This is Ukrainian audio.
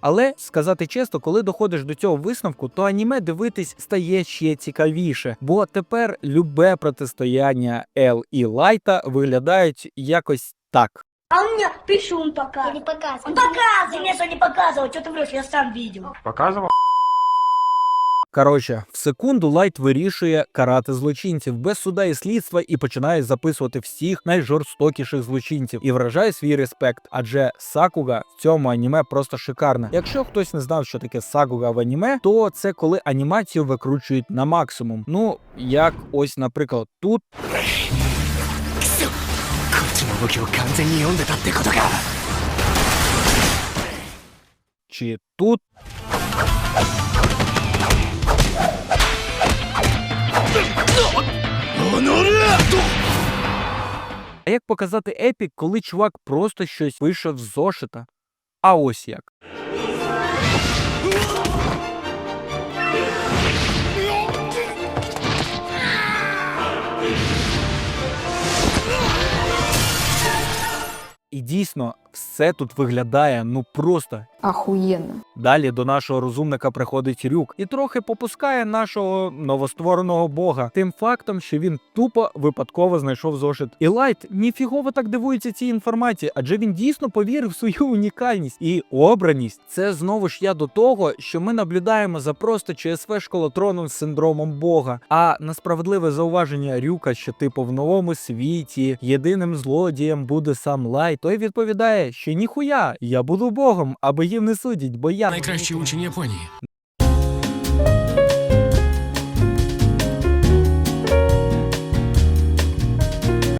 Але сказати чесно, коли доходиш до цього висновку, то аніме дивитись стає ще цікавіше, бо тепер любе протистояння Ел і Лайта виглядають якось так. А он мне пишу, Я показывает. не показываю. Он показывает, мне что не показывал, что ты врешь, я сам видел. Показывал? Коротше, в секунду Лайт вирішує карати злочинців без суда і слідства і починає записувати всіх найжорстокіших злочинців і вражає свій респект. Адже сакуга в цьому аніме просто шикарна. Якщо хтось не знав, що таке сакуга в аніме, то це коли анімацію викручують на максимум. Ну як ось, наприклад, тут. Чи тут. А як показати епік, коли чувак просто щось пише з зошита? А ось як. І дійсно, все тут виглядає ну просто Охуенно. Далі до нашого розумника приходить Рюк і трохи попускає нашого новоствореного бога тим фактом, що він тупо випадково знайшов зошит. І Лайт ніфігово так дивується цій інформації, адже він дійсно повірив в свою унікальність і обраність. Це знову ж я до того, що ми наблюдаємо за просто ЧСВ школотроном з синдромом Бога. А на справедливе зауваження Рюка, що типу в новому світі єдиним злодієм буде сам Лайт, той відповідає, що ніхуя, я буду богом, аби їм не судять, бо я Найкращий учень Японії.